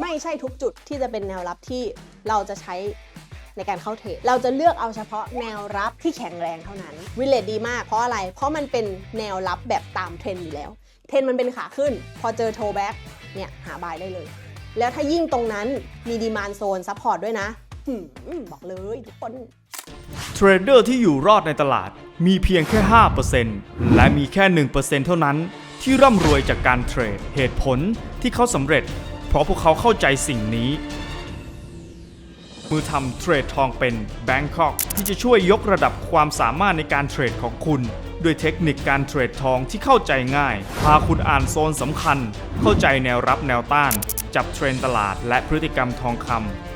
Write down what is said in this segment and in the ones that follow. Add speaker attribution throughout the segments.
Speaker 1: ไม่ใช่ทุกจุดที่จะเป็นแนวรับที่เราจะใช้ในการเข้าเทรดเราจะเลือกเอาเฉพาะแนวรับที่แข็งแรงเท่านั้น วิเลตดีมากเพราะอะไร เพราะมันเป็นแนวรับแบบตามเทรนด์อยู่แล้ว เทรนด์มันเป็นขาขึ้น พอเจอโทแบ็กเนี่ยหาบายได้เลย แล้วถ้ายิ่งตรงนั้นมีดีมานโซนซัพพอร์ตด้วยนะบอกเลยทุกคน
Speaker 2: เทรดเดอร์ที่อยู่รอดในตลาดมีเพียงแค่ 5%และมีแค่ 1%เท่านั้นที่ร่ำรวยจากการเทรด เหตุผลที่เขาสำเร็จ เพราะพวกเขาเข้าใจสิ่งนี้ มือทำเทรดทองเป็น Bangkok ที่จะช่วยยกระดับความสามารถในการเทรดของคุณด้วยเทคนิคการเทรดทองที่เข้าใจง่าย พาคุณอ่านโซนสำคัญ เข้าใจแนวรับแนวต้าน จับเทรนตลาดและพฤติกรรมทองคำ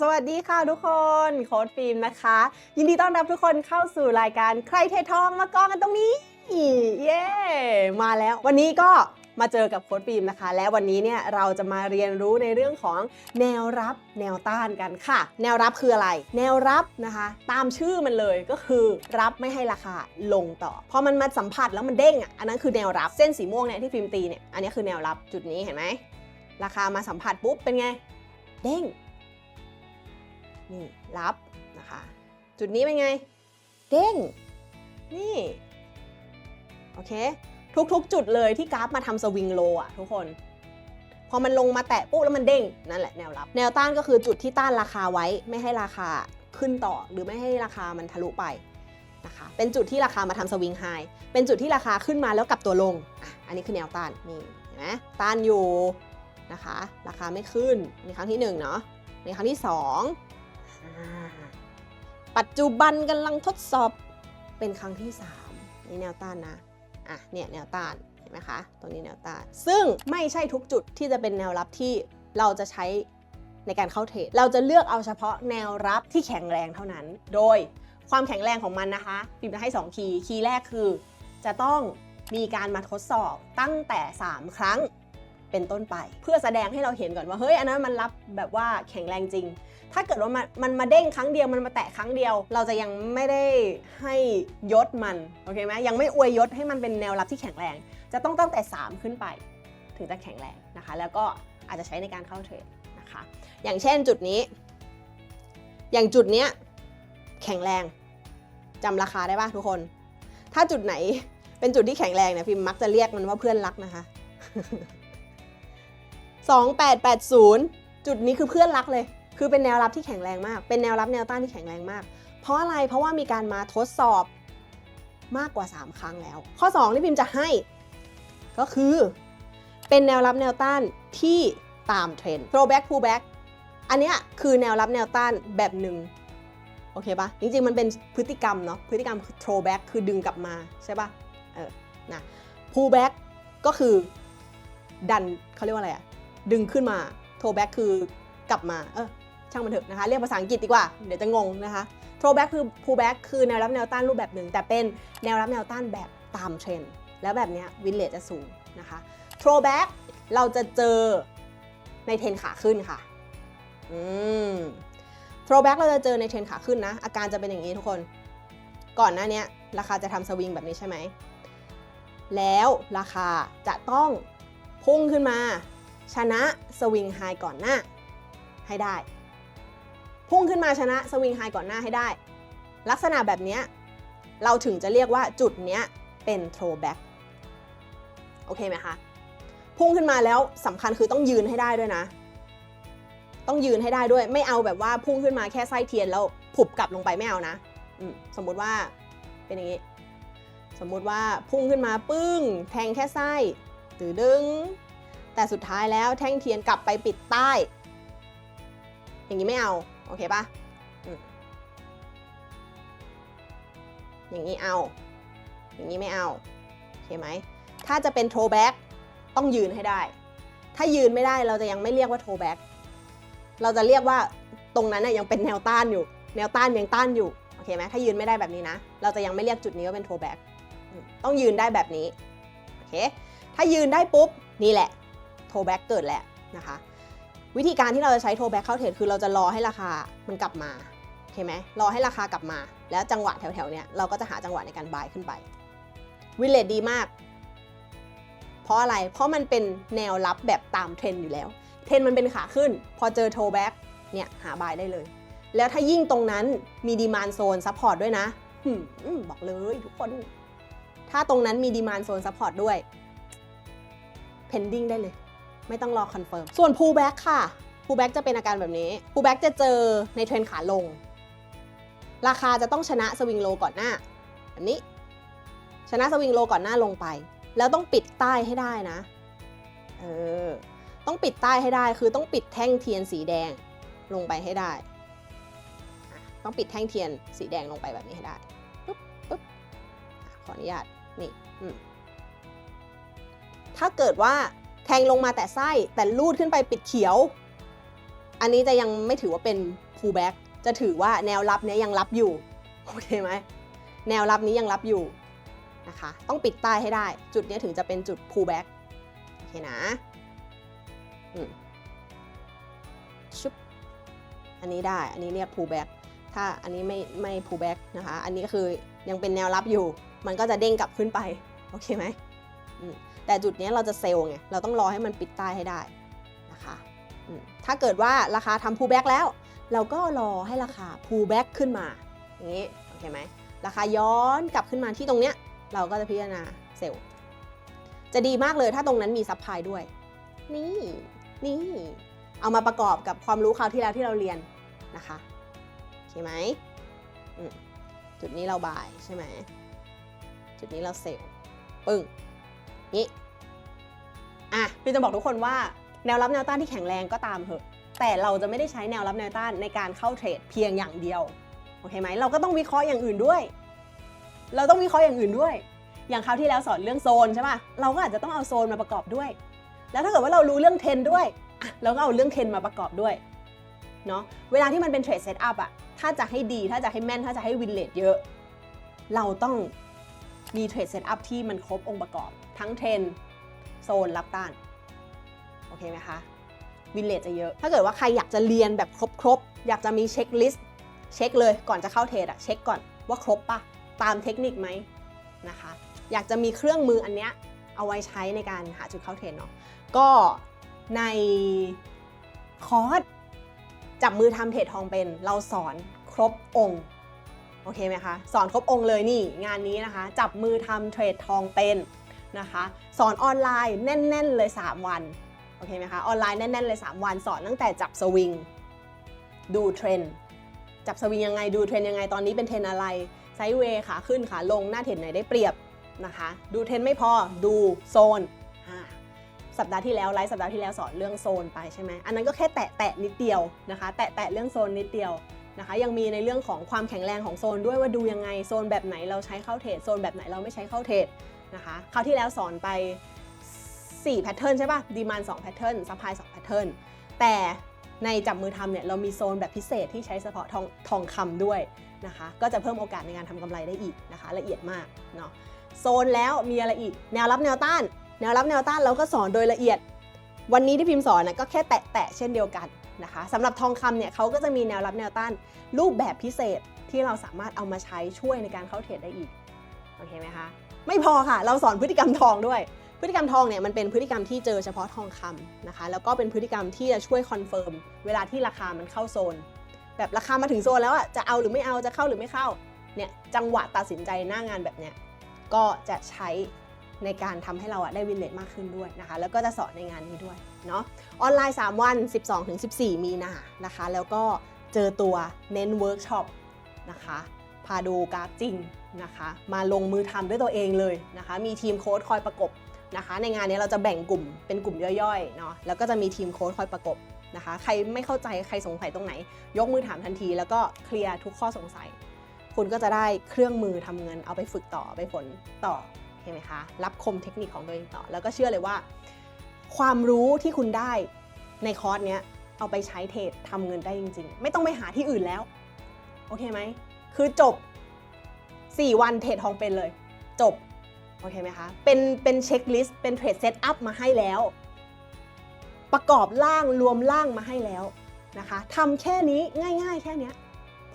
Speaker 1: สวัสดีค่ะทุกคนโค้ดฟิล์มนะคะ ยินดีต้อนรับทุกคนเข้าสู่รายการใครเททองมากองกันตรงนี้เย้มาแล้ววันนี้ก็มาเจอกับโค้ดฟิล์มนะคะ และวันนี้เนี่ยเราจะมาเรียนรู้ในเรื่องของแนวรับแนวต้านกันค่ะ แนวรับคืออะไร แนวรับนะคะ ตามชื่อมันเลยก็คือรับไม่ให้ราคาลงต่อพอมันมาสัมผัสแล้วมันเด้งอะอันนั้นคือแนวรับเส้นสีม่วงเนี่ยที่ฟิล์มตีเนี่ยอันนี้คือแนวรับจุดนี้เห็นไหมราคามาสัมผัสปุ๊บเป็นไง เด้ง นี่รับนะคะ จุดนี้เป็นไง เด้ง นี่ โอเค ทุกๆ จุดเลยที่กราฟมาทำสวิงโลอะทุกคน พอมันลงมาแตะปุ๊บแล้วมันเด้ง นั่นแหละแนวรับ แนวต้านก็คือจุดที่ต้านราคาไว้ไม่ให้ราคาขึ้นต่อ หรือไม่ให้ราคามันทะลุไปนะคะ เป็นจุดที่ราคามาทำสวิงไฮ เป็นจุดที่ราคาขึ้นมาแล้วกลับตัวลงอะอันนี้คือแนวต้านนี่เห็นไหมต้านอยู่นะคะ ราคาไม่ขึ้นในครั้งที่1เนาะในครั้งที่2อ่า ปัจจุบันกำลังทดสอบเป็นครั้งที่ 3 นี่แนวต้านนะ อะ เนี่ยแนวต้านเห็นไหมคะ ตรงนี้แนวต้าน ซึ่งไม่ใช่ทุกจุดที่จะเป็นแนวรับที่เราจะใช้ในการเข้าเทรด เราจะเลือกเอาเฉพาะแนวรับที่แข็งแรงเท่านั้น โดยความแข็งแรงของมันนะคะพิมจะให้ 2 คีย์ คีย์แรกคือ จะต้องมีการมาทดสอบตั้งแต่ 3 ครั้งเป็นต้นไป เพื่อแสดงให้เราเห็นก่อนว่า เฮ้ย อันนั้นมันรับแบบว่าแข็งแรงจริง ถ้าเกิดว่ามันมันมาเด้งครั้งเดียวมันมาแตะครั้งเดียว เราจะยังไม่ได้ให้ยศมันโอเคไหมยังไม่อวยยศให้มันเป็นแนวรับที่แข็งแรง จะต้องตั้งแต่ 3 ขึ้นไป ถึงจะแข็งแรงนะคะ แล้วก็อาจจะใช้ในการเข้าเทรดนะคะ อย่างเช่นจุดนี้ อย่างจุดเนี้ยแข็งแรงจำราคาได้ปะทุกคน ถ้าจุดไหนเป็นจุดที่แข็งแรงเนี่ยพิมพ์มักจะเรียกมันว่าเพื่อนรักนะคะ 2880 จุดนี้คือเพื่อนรักเลย คือเป็นแนวรับที่แข็งแรงมาก เป็นแนวรับแนวต้านที่แข็งแรงมาก เพราะอะไร เพราะว่ามีการมาทดสอบมากกว่า 3 ครั้งแล้ว ข้อ 2 ที่พิมจะให้ ก็คือ เป็นแนวรับแนวต้านที่ตามเทรนด์ throwback pullback อันเนี้ยคือแนวรับแนวต้านแบบหนึ่งโอเคปะจริงๆ มันเป็นพฤติกรรมเนาะ พฤติกรรมคือ throwback คือดึงกลับมาใช่ปะเออ นะ pullback ก็คือดันเขาเรียกว่าอะไรอะดึงขึ้นมา throwback คือกลับมา เออ ช่างมันเถอะนะคะเรียกภาษาอังกฤษดีกว่า เดี๋ยวจะงงนะคะ throwback คือ pullback คือแนวรับแนวต้านรูปแบบหนึ่ง แต่เป็นแนวรับแนวต้านแบบตามเทรนด์แล้วแบบนี้วินเลทจะสูงนะคะ throwback เราจะเจอในเทรนขาขึ้นค่ะอืม throwback เราจะเจอในเทรนขาขึ้นนะ อาการจะเป็นอย่างนี้ทุกคน ก่อนหน้านี้ราคาจะทำสวิงแบบนี้ใช่ไหม แล้วราคาจะต้องพุ่งขึ้นมา ชนะสวิงไฮก่อนหน้าให้ได้ พุ่งขึ้นมาชนะสวิงไฮก่อนหน้าให้ได้ ลักษณะแบบนี้เราถึงจะเรียกว่าจุดนี้เป็น throwback โอเคไหมคะพุ่งขึ้นมาแล้วสำคัญคือต้องยืนให้ได้ด้วยนะ ต้องยืนให้ได้ด้วยไม่เอาแบบว่าพุ่งขึ้นมาแค่ไส้เทียนแล้วผุบกลับลงไปไม่เอานะสมมุติว่าเป็นอย่างนี้ สมมุติว่าพุ่งขึ้นมาปึ้ง แทงแค่ไส้ตือดึง แต่สุดท้ายแล้วแท่งเทียนกลับไปปิดใต้ อย่างนี้ไม่เอา อเคปะอืมอย่างนี้เอา อย่างนี้ไม่เอา โอเคไหม ถ้าจะเป็นโทรแบ็กต้องยืนให้ได้ ถ้ายืนไม่ได้เราจะยังไม่เรียกว่าโทแบ็กเราจะเรียกว่าตรงนั้นน่ะยังเป็นแนวต้านอยู่ แนวต้านยังต้านอยู่ โอเคไหมถ้ายืนไม่ได้แบบนี้นะ เราจะยังไม่เรียกจุดนี้ว่าเป็นโทแบ็กต้องยืนได้แบบนี้ โอเค ถ้ายืนได้ปุ๊บ นี่แหละโทแบ็กเกิดแหละนะคะ วิธีการที่เราจะใช้โทแบ็กเข้าเทรดคือเราจะรอให้ราคามันกลับมาโอเคไหมรอให้ราคากลับมา แล้วจังหวะแถวๆเนี้ยเราก็จะหาจังหวะในการบายขึ้นไปวิเลตดีมาก เพราะอะไรเพราะมันเป็นแนวรับแบบตามเทรนด์อยู่แล้ว เทรนด์มันเป็นขาขึ้น พอเจอโทแบ็กเนี่ยหาบายได้เลย แล้วถ้ายิ่งตรงนั้นมีดีมานโซนซัพพอร์ตด้วยนะบอกเลยทุกคน ถ้าตรงนั้นมีดีมานโซนซัพพอร์ตด้วย pending ได้เลย ไม่ต้องรอคอนเฟิร์ม ส่วน pullback ค่ะ pullback จะเป็นอาการแบบนี้ pullback จะเจอในเทรนขาลง ราคาจะต้องชนะสวิงโลก่อนหน้าแบบนี้ ชนะสวิงโลก่อนหน้าลงไป แล้วต้องปิดใต้ให้ได้นะ เออ ต้องปิดใต้ให้ได้ คือต้องปิดแท่งเทียนสีแดงลงไปให้ได้ ต้องปิดแท่งเทียนสีแดงลงไปแบบนี้ให้ได้ปุ๊บปุ๊บขออนุญาต นี่ ถ้าเกิดว่า แทงลงมาแต่ไส้แต่ลูดขึ้นไปปิดเขียว อันนี้จะยังไม่ถือว่าเป็น pullback จะถือว่าแนวรับนี้ยังรับอยู่ โอเคไหม แนวรับนี้ยังรับอยู่นะคะ ต้องปิดใต้ให้ได้ จุดนี้ถึงจะเป็นจุด pullback โอเคนะอืมชุบอันนี้ได้ อันนี้เรียก pullback ถ้าอันนี้ไม่ไม่ pullback นะคะ อันนี้คือยังเป็นแนวรับอยู่ มันก็จะเด้งกลับขึ้นไป โอเคไหม แต่จุดนี้เราจะเซลล์ไง เราต้องรอให้มันปิดใต้ให้ได้นะคะถ้าเกิดว่าราคาทำ pullback แล้ว เราก็รอให้ราคา pullback ขึ้นมาอย่างนี้โอเคไหมราคาย้อนกลับขึ้นมาที่ตรงเนี้ยเราก็จะพิจารณาเซลล์ จะดีมากเลยถ้าตรงนั้นมีซัพพลายด้วย นี่นี่เอามาประกอบกับความรู้คราวที่แล้วที่เราเรียนนะคะโอเคไหมจุดนี้เราบายใช่ไหมจุดนี้เราเซลล์ปึ้ง นี่อะพี่จะบอกทุกคนว่าแนวรับแนวต้านที่แข็งแรงก็ตามเถอะ แต่เราจะไม่ได้ใช้แนวรับแนวต้านในการเข้าเทรดเพียงอย่างเดียว โอเคไหมเราก็ต้องวิเคราะห์อย่างอื่นด้วย เราต้องวิเคราะห์อย่างอื่นด้วย อย่างคราวที่แล้วสอนเรื่องโซนใช่ป่ะเราก็อาจจะต้องเอาโซนมาประกอบด้วย แล้วถ้าเกิดว่าเรารู้เรื่องเทรนด์ด้วยเราก็เอาเรื่องเทรนด์มาประกอบด้วยเนาะเวลาที่มันเป็นเทรดเซตอัพอะถ้าจะให้ดีถ้าจะให้แม่นถ้าจะให้วินเลทเยอะ เราต้อง มีเทรดเซตอัพที่มันครบองค์ประกอบ ทั้งเทรนโซนรับต้าน โอเคไหมคะวินเลทจะเยอะ ถ้าเกิดว่าใครอยากจะเรียนแบบครบๆ อยากจะมีเช็คลิสต์เช็คเลยก่อนจะเข้าเทรดอะเช็คก่อนว่าครบปะตามเทคนิคไหมนะคะ อยากจะมีเครื่องมืออันเนี้ยเอาไว้ใช้ในการหาจุดเข้าเทรดเนาะก็ในคอร์สจับมือทำเทรดทองเป็น เราสอนครบองค์ โอเคไหมคะสอนครบองค์เลยนี่งานนี้นะคะ จับมือทำเทรดทองเป็นนะคะ สอนออนไลน์แน่น ๆ เลย 3 วันโอเคไหมคะออนไลน์แน่น ๆ เลย 3 วันสอนตั้งแต่จับสวิงดูเทรนด์จับสวิงยังไงดูเทรนด์ยังไงตอนนี้เป็นเทรนอะไรไซด์เวย์ขาขึ้นขาลงหน้าเทรนไหนได้เปรียบนะคะ ดูเทรนด์ไม่พอดูโซนสัปดาห์ที่แล้วไลฟ์สัปดาห์ที่แล้วสอนเรื่องโซนไปใช่ไหมอันนั้นก็แค่แตะแตะนิดเดียวนะคะ แตะแตะเรื่องโซนนิดเดียว นะคะ ยังมีในเรื่องของความแข็งแรงของโซนด้วยว่าดูยังไงโซนแบบไหนเราใช้เข้าเทรดโซนแบบไหนเราไม่ใช้เข้าเทรดนะคะคราวที่แล้วสอนไป4แพทเทิร์นใช่ป่ะดีมาน2แพทเทิร์นซัพพลาย2แพทเทิร์นแต่ในจับมือทำเนี่ยเรามีโซนแบบพิเศษที่ใช้เฉพาะทองทองคำด้วยนะคะ ก็จะเพิ่มโอกาสในการทำกำไรได้อีกนะคะ ละเอียดมากเนาะโซนแล้วมีอะไรอีก แนวรับแนวต้าน แนวรับแนวต้านเราก็สอนโดยละเอียด วันนี้ที่พิมพ์สอนนะก็แค่แตะแตะๆเช่นเดียวกัน นะคะสำหรับทองคำเนี่ยเขาก็จะมีแนวรับแนวต้านรูปแบบพิเศษที่เราสามารถเอามาใช้ช่วยในการเข้าเทรดได้อีกโอเคไหมคะไม่พอค่ะ เราสอนพฤติกรรมทองด้วย พฤติกรรมทองเนี่ยมันเป็นพฤติกรรมที่เจอเฉพาะทองคำนะคะแล้วก็เป็นพฤติกรรมที่จะช่วยคอนเฟิร์มเวลาที่ราคามันเข้าโซน แบบราคามาถึงโซนแล้วอะจะเอาหรือไม่เอาจะเข้าหรือไม่เข้าเนี่ยจังหวะตัดสินใจหน้างานแบบเนี้ยก็จะใช้ในการทำให้เราอะได้วินเลทมากขึ้นด้วยนะคะ แล้วก็จะสอนในงานนี้ด้วย เนาะออนไลน์ 3 วัน 12-14 มีนานะคะ แล้วก็เจอตัวเน้นเวิร์กช็อปนะคะพาดูกราฟจริงนะคะ มาลงมือทำด้วยตัวเองเลยนะคะ มีทีมโค้ดคอยประกบนะคะ ในงานนี้เราจะแบ่งกลุ่มเป็นกลุ่มย่อยๆเนาะแล้วก็จะมีทีมโค้ดคอยประกบนะคะ ใครไม่เข้าใจใครสงสัยตรงไหน ยกมือถามทันที แล้วก็เคลียร์ทุกข้อสงสัย คุณก็จะได้เครื่องมือทำเงินเอาไปฝึกต่อไปฝนต่อเห็นไหมคะ รับคมเทคนิคของตัวเองต่อ แล้วก็เชื่อเลยว่า ความรู้ที่คุณได้ในคอร์สเนี้ยเอาไปใช้เทรดทำเงินได้จริง ๆ ไม่ต้องไปหาที่อื่นแล้ว โอเคไหม คือจบ 4 วันเทรดทองเป็นเลย จบ โอเคไหมคะ เป็นเป็นเช็คลิสต์เป็นเทรดเซตอัพมาให้แล้ว ประกอบร่างรวมร่างมาให้แล้วนะคะทำแค่นี้ง่าย ๆ แค่เนี้ย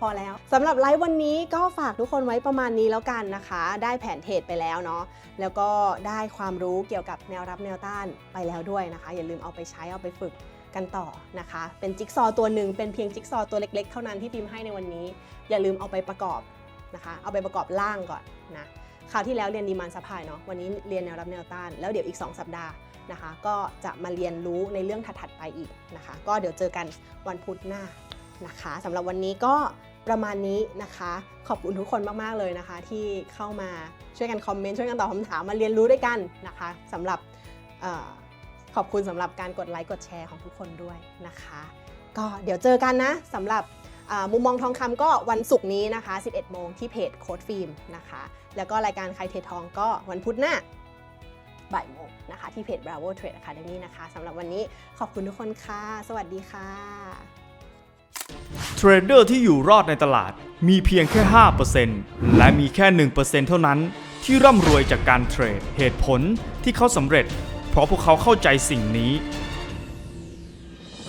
Speaker 1: พอแล้วสำหรับไลฟ์วันนี้ก็ฝากทุกคนไว้ประมาณนี้แล้วกันนะคะ ได้แผนเทรดไปแล้วเนาะแล้วก็ได้ความรู้เกี่ยวกับแนวรับแนวต้านไปแล้วด้วยนะคะ อย่าลืมเอาไปใช้เอาไปฝึกกันต่อนะคะ เป็นจิ๊กซอว์ตัวหนึ่งเป็นเพียงจิ๊กซอว์ตัวเล็กๆ เท่านั้นที่พิมพ์ให้ในวันนี้ อย่าลืมเอาไปประกอบนะคะ เอาไปประกอบร่างก่อนนะคราวที่แล้วเรียนดีมันสปายเนาะวันนี้เรียนแนวรับแนวต้าน แล้วเดี๋ยวอีก 2 สัปดาห์นะคะ ก็จะมาเรียนรู้ในเรื่องถัดๆไปอีกนะคะ ก็เดี๋ยวเจอกันวันพุธหน้า นะคะสำหรับวันนี้ก็ประมาณนี้นะคะ ขอบคุณทุกคนมาก ๆ เลยนะคะ ที่เข้ามาช่วยกันคอมเมนต์ช่วยกันตอบคำถามมาเรียนรู้ด้วยกันนะคะสำหรับออขอบคุณสำหรับการกดไลค์กดแชร์ของทุกคนด้วยนะคะ ก็เดี๋ยวเจอกันนะสำหรับมุมมองทองคำก็วันศุกร์นี้นะคะ 11 โมงที่เพจโค้ดฟิล์มนะคะ แล้วก็รายการใครเททองก็วันพุธหน้าบ่ายโมงนะคะ ที่เพจ Bravo Trade Academy นะคะสำหรับวันนี้ขอบคุณทุกคนค่ะ สวัสดีค่ะ
Speaker 2: เทรดเดอร์ที่อยู่รอดในตลาดมีเพียงแค่ 5%และมีแค่ 1%เท่านั้นที่ร่ำรวยจากการเทรด เหตุผลที่เขาสำเร็จ เพราะพวกเขาเข้าใจสิ่งนี้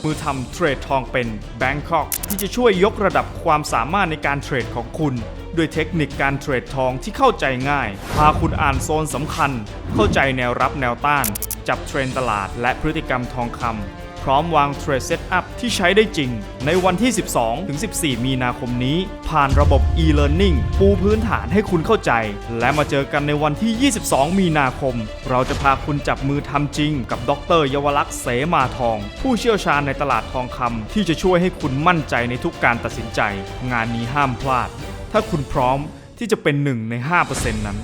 Speaker 2: มือทำเทรดทองเป็น Bangkok ที่จะช่วยยกระดับความสามารถในการเทรดของคุณด้วยเทคนิคการเทรดทองที่เข้าใจง่าย พาคุณอ่านโซนสำคัญ เข้าใจแนวรับแนวต้าน จับเทรนด์ตลาดและพฤติกรรมทองคำ ร้อมวางเทรดเซตอัพที่ใช้ได้จริง ในวันที่ 12-14 มีนาคมนี้ ผ่านระบบ e-learning ปูพื้นฐานให้คุณเข้าใจ และมาเจอกันในวันที่ 22 มีนาคม เราจะพาคุณจับมือทำจริง กับดรเยาวลักษณ์เสมาทอง ผู้เชี่ยวชาญในตลาดทองคำที่จะช่วยให้คุณมั่นใจในทุกการตัดสินใจ งานนี้ห้ามพลาด ถ้าคุณพร้อมที่จะเป็นหนึ่งใน 5%นั้น